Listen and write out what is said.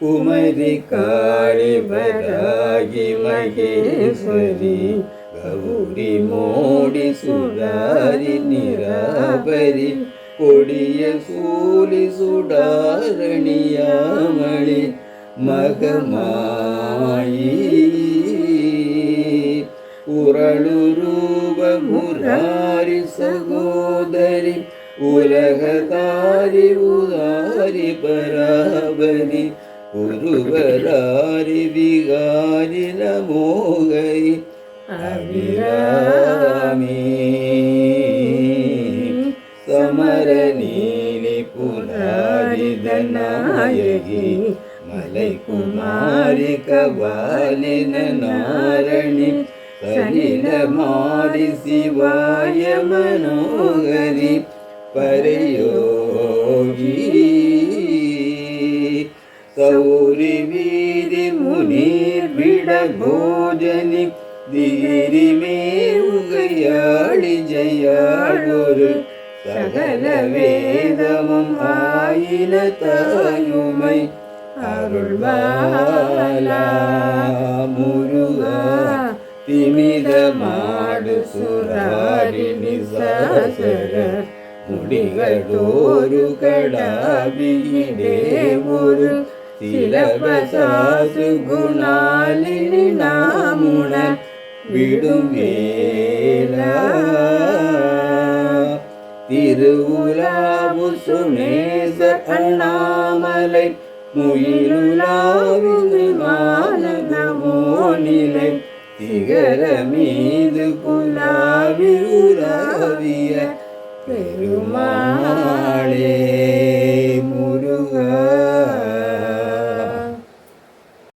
കുമരി കാളി വരാഗി മഹേശ്വരി ഗൗരി മോടി സുരാരി നിരാപരി കൊടിയ സൂലി സുടാരണിയാമളി മകമായി ഉരളു രൂപ മുരാരി സഹോദരി ഉലകതാരി ഉദാരി പരാബരി ഒരുവരാരി വികാരില മോകൈ അവിരാമി. സമരനീലി പുരാരിതനായകി. മലൈകുമാരി കവാലിന നാരണി. സനിലമാരി ശിവായ മനോഹരി. പരയോ வீதி முனீர் விட போஜனி திகிரி மேவுகையாளி ஜெயாளொரு சகல வேதமும் ஆயின தாயுமை அருள்வாலா முருகா திமித மாடு சுராரி நிசாசர முடிகளோரு கடாபியிடே ஒரு சிலபசாசு குணாலினி நாமுன விடும் வேலா திருவுலாவு சுனேச அண்ணாமலை முயிலுலாவிது மானமோ நிலை திகர மீது குலாவி உலாவிய பெருமாளே